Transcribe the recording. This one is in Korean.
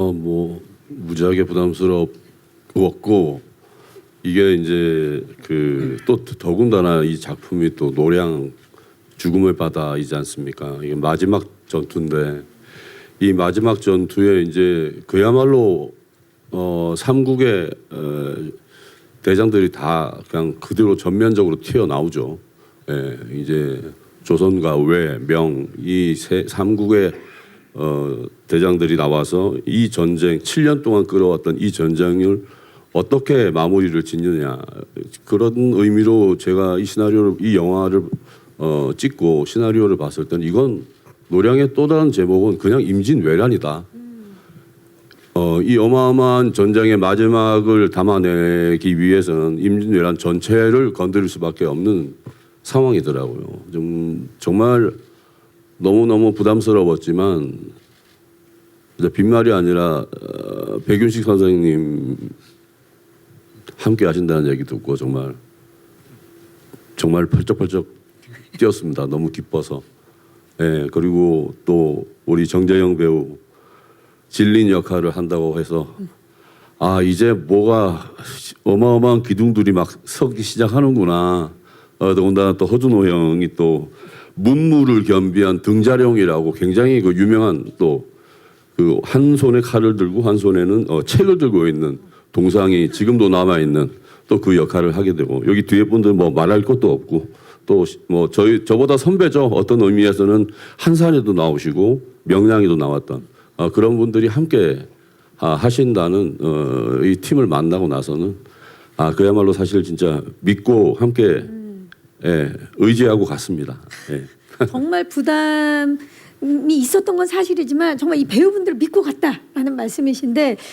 어, 뭐 무지하게 부담스럽고 이게 이제 그 또 더군다나 이 작품이 또 노량 죽음의 바다이지 않습니까? 이게 마지막 전투인데 이 마지막 전투에 이제 그야말로 어 삼국의 어, 대장들이 다 그냥 그대로 전면적으로 튀어 나오죠. 예, 이제 조선과 외, 명, 이 세, 삼국의 어, 대장들이 나와서 이 전쟁, 7년 동안 끌어왔던 이 전쟁을 어떻게 마무리를 짓느냐. 그런 의미로 제가 이 시나리오를, 이 영화를 어, 찍고 시나리오를 봤을 때는 이건 노량의 또 다른 제목은 그냥 임진왜란이다. 어, 이 어마어마한 전쟁의 마지막을 담아내기 위해서는 임진왜란 전체를 건드릴 수밖에 없는 상황이더라고요. 좀 정말 너무 너무 부담스러웠지만 빈말이 아니라 어, 백윤식 선생님 함께 하신다는 얘기 듣고 정말 정말 펄쩍펄쩍 뛰었습니다. 너무 기뻐서. 예, 그리고 또 우리 정재영 배우 진린 역할을 한다고 해서 아 이제 뭐가 어마어마한 기둥들이 막 서기 시작하는구나. 어, 더군다나 또 허준호 형이 또 문무를 겸비한 등자령이라고 굉장히 그 유명한 또 그 한 손에 칼을 들고 한 손에는 어, 책을 들고 있는 동상이 지금도 남아 있는 또 그 역할을 하게 되고 여기 뒤에 분들 뭐 말할 것도 없고 또 뭐 저희 저보다 선배죠. 어떤 의미에서는 한산에도 나오시고 명량에도 나왔던 어, 그런 분들이 함께 아, 하신다는 어, 이 팀을 만나고 나서는 아 그야말로 사실 진짜 믿고 함께 예, 의지하고 갔습니다. 예. 정말 부담이 있었던 건 사실이지만 정말 이 배우분들을 믿고 갔다라는 말씀이신데